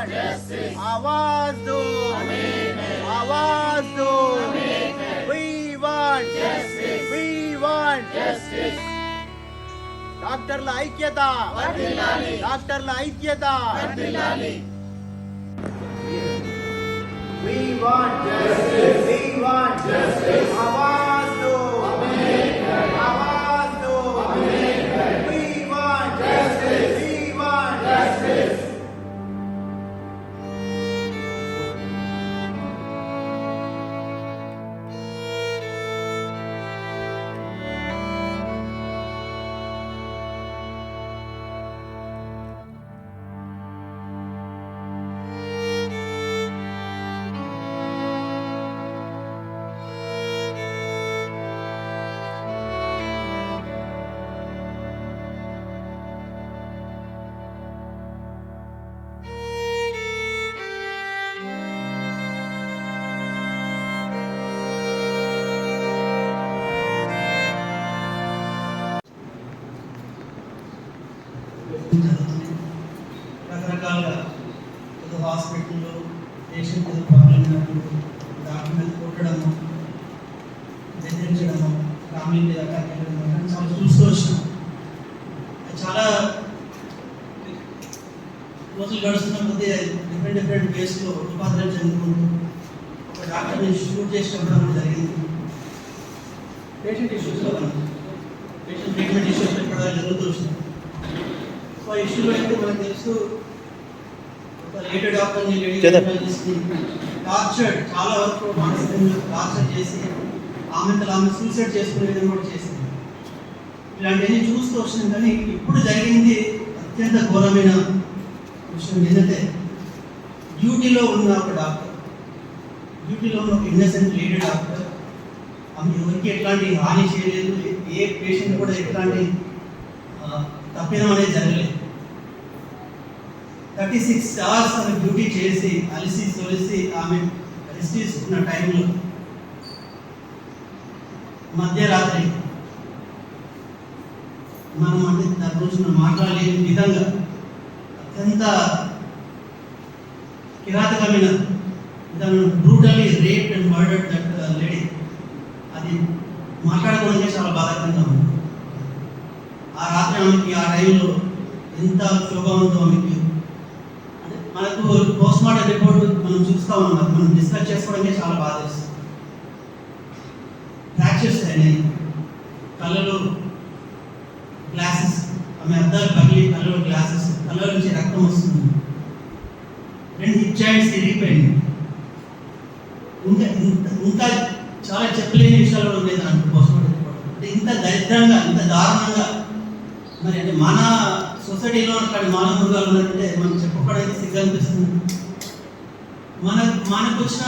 Want Awaaz though Awaaz though we want we want డాక్టర్ల ఐక్యత డాక్టర్ల ఐక్యత We want justice. We want justice. జరుగుతుంది రకరకాలుగా ఏదో హాస్పిటల్లో పేషెంట్ ఏదో ప్రాబ్లం ఉన్నప్పుడు డాక్టర్ మీద కొట్టడము బెదిరించడము ఫ్యామిలీ మీద అటాక్ చేయడము చాలా చూస్తూ వచ్చినాం. చాలా రోజులు గడుస్తున్న కొద్దీ డిఫరెంట్ డిఫరెంట్ వేస్లో రూపాంతరం చెందుకుంటూ ఒక డాక్టర్ని షూట్ చేసి చెప్పడం జరిగింది. పేషెంట్ ఇష్యూస్లో పేషెంట్ ట్రీట్మెంట్ ఇష్యూస్ ఎక్కడ జరుగుతూ వచ్చినాయి అయితే మనకు తెలుసు. టార్చర్ చాలా వరకు మానసికంగా టార్చర్ చేసి ఆమె ఆమె సూసైడ్ చేసుకునే విధంగా కూడా చేసింది. ఇలాంటివన్నీ చూస్తూ వచ్చినాం కానీ ఇప్పుడు జరిగింది అత్యంత ఘోరమైన విషయం ఏంటంటే డ్యూటీలో ఉన్న ఒక డాక్టర్ డ్యూటీలో ఉన్న ఒక ఇన్నసెంట్ లేడీ డాక్టర్ ఆమె ఎవరికి ఎట్లాంటి హాని చేయలేదు ఏ పేషెంట్ కూడా ఎట్లాంటి తప్పిదం అనేది జరగలేదు. థర్టీ సిక్స్ అవర్స్ ఆమె డ్యూటీ చేసి అలిసి సొలిసి ఆమె రెస్ట్ తీసుకున్న టైంలో మధ్యరాత్రి మనం అంటే దాని రోజున మాట్లాడలేని విధంగా అత్యంత కిరాతకమైన విధంగా brutally rape and murder that lady అది మాట్లాడుకోవడానికి చాలా బాధాకరంగా ఉంది. ఆ రాత్రి ఆమెకి ఆ టైంలో ఎంత క్షోభ ఉందో ఆమెకి పోస్ట్ మార్టం రిపోర్ట్ మనం చూస్తా ఉన్నాం మనం డిస్కస్ చేసుకోవడమే చాలా బాధ వేస్తుంది ఫ్రాక్చర్స్ అయినాయి కళ్ళలో గ్లాసెస్ ఆమె అద్దాలు పగిలి కళ్ళలో గ్లాసెస్ కళ్ళ నుంచి రక్తం వస్తుంది. రెండు హిప్ జాయింట్స్ ఇరిగిపోయింది ఇంకా ఇంత ఇంకా చాలా చెప్పలేని విషయాలు కూడా ఉన్నాయి దాంట్లో పోస్ట్ మార్టం రిపోర్ట్ అంటే ఇంత దరిద్రంగా ఇంత దారుణంగా మరి అంటే మన సొసైటీలో అక్కడ మానవ మృగాలు ఉన్నట్టే మనం చెప్పుకోవడానికి సిగ్గు అనిపిస్తుంది. మన మనకు వచ్చిన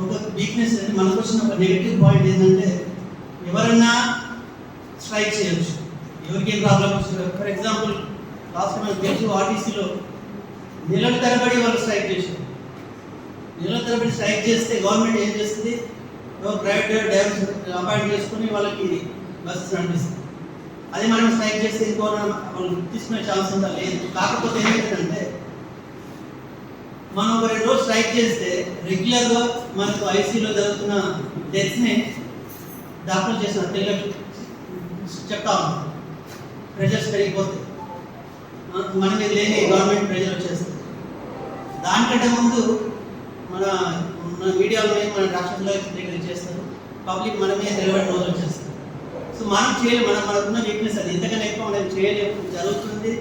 ఒక వీక్నెస్ మనకు వచ్చిన ఒక నెగిటివ్ పాయింట్ ఏంటంటే ఎవరన్నా స్ట్రైక్ చేయొచ్చు. ఎవరికి ఏం ప్రాబ్లం వచ్చిందో ఫర్ ఎగ్జాంపుల్ లాస్ట్ మనకు తెలుసు ఆర్టీసీలో నెలల తరబడి వాళ్ళు స్ట్రైక్ చేశారు. నెలల తరబడి స్ట్రైక్ చేస్తే గవర్నమెంట్ ఏం చేస్తుంది? ప్రైవేట్ డ్రైవర్స్ అపాయింట్ చేసుకుని వాళ్ళకి బస్సు నడిపిస్తుంది. అది మనం స్ట్రైక్ చేస్తే ఇంకో వాళ్ళు తీసుకునే ఛాన్స్ ఉందా లేదు. కాకపోతే ఏంటంటే మనం ఒక రెండు రోజులు స్ట్రైక్ చేస్తే రెగ్యులర్గా మనకు ఐసీలో జరుగుతున్న డెత్స్ని దాఖలు చేసిన తెలుగు చెప్తా ఉన్నాం. ప్రెషర్స్ పెరిగిపోతాయి. మన- మీద లేని గవర్నమెంట్ ప్రెషర్ వచ్చేస్తుంది. దానికంటే ముందు మన మన మీడియాలో మన రాష్ట్రంలో దగ్గర చేస్తారు పబ్లిక్ మన మీద నిలబడిన రోజు వచ్చేస్తారు మనం చేయలేము మనం మనకున్న వీక్నెస్ అది ఇంతకన్నా ఎక్కువ మనం చేయలేము జరుగుతుంది.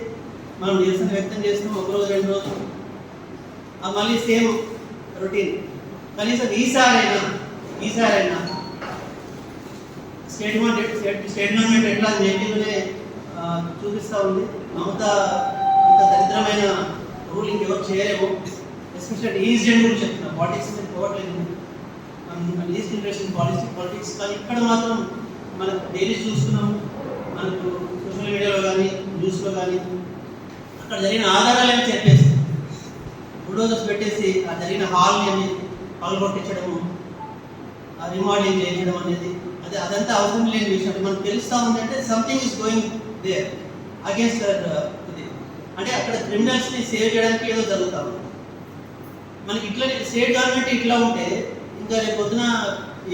మనం నిరసన వ్యక్తం చేస్తున్నాం ఒక రోజు రెండు రోజులు. ఆ మళ్ళీ సేమ్ రొటీన్. కనీసం ఈసారైనా ఈసారైనా స్టేట్ స్టేట్ స్టేట్ గవర్నమెంట్ ఎట్లా నేటివ్నే చూపిస్తూ ఉంది. మమత అంత దరిద్రమైన రూలింగ్ ఎవరు చేయలేము. ఎస్పెషల్లీ ఈస్ట్ జెండ్ గురించి చెప్తున్నా. పాలిటిక్స్ మీద పోవట్లేదు. ఈస్ట్ జనరేషన్ పాలిటిక్స్ పాలిటిక్స్ కానీ ఇక్కడ మాత్రం మనం డైలీ చూస్తున్నాము. మనకు సోషల్ మీడియాలో కానీ న్యూస్లో కానీ అక్కడ జరిగిన ఆధారాలని చెప్పేసి బుల్డోజర్స్ పెట్టేసి ఆ జరిగిన హాల్ని అని పగలగొట్టించడము ఆ రిమార్డింగ్ చేయించడం అనేది అది అదంతా అవసరం లేని విషయం. మనకు తెలుస్తా ఉందంటే something is going there against ఇది. అంటే అక్కడ క్రిమినల్స్ని సేవ్ చేయడానికి ఏదో జరుగుతా ఉంది. మనకి ఇట్లా స్టేట్ గవర్నమెంట్ ఇట్లా ఉంటే ఇంకా రేపు పొద్దున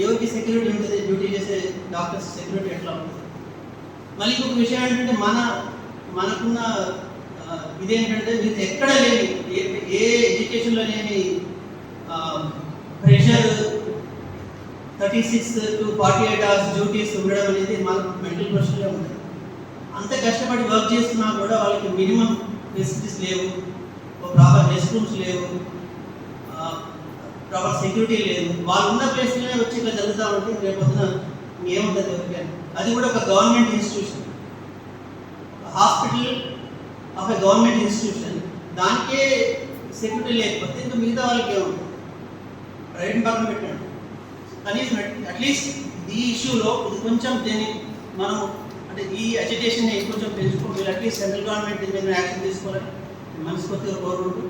ఎవరికి సెక్యూరిటీ ఉంటుంది డాక్టర్స్ సెక్యూరిటీ ఎట్లా ఉంటుంది? మళ్ళీ ఇంకొక విషయం ఏంటంటే మన మనకున్న ఇదేంటంటే మీరు ఎక్కడ లేని ఏ ఏ ఎడ్యుకేషన్లో లేని pressure thirty six to forty eight hours duties ఉండడం అనేది మనకు మెంటల్ ప్రెషర్లో ఉంటుంది అంత కష్టపడి వర్క్ చేస్తున్నా కూడా వాళ్ళకి మినిమం ఫెసిలిటీస్ లేవు ప్రాపర్ రెస్ట్ రూమ్స్ లేవు ప్రాపర్ సెక్యూరిటీ లేదు. వాళ్ళు ఉన్న ప్లేస్లోనే వచ్చి ఇట్లా జరుగుతూ ఉంటే రేపు ఏముంటుంది ఎవరికైనా అది కూడా ఒక government institution hospital of a government institution దానికే సెక్యూరిటీ లేకపోతే ఇంకా మిగతా వాళ్ళకి ఏముంటుంది ప్రైవేట్ పక్కన పెట్టండి. కనీసం అట్లీస్ట్ ఈ ఇష్యూలో ఇది కొంచెం దీన్ని మనం అంటే ఈ అజిటేషన్ కొంచెం పెంచుకోవాలి అట్లీస్ట్ సెంట్రల్ గవర్నమెంట్ దీని మీద యాక్షన్ తీసుకోవాలని మనస్ఫూర్తిగా కోరుకుంటూ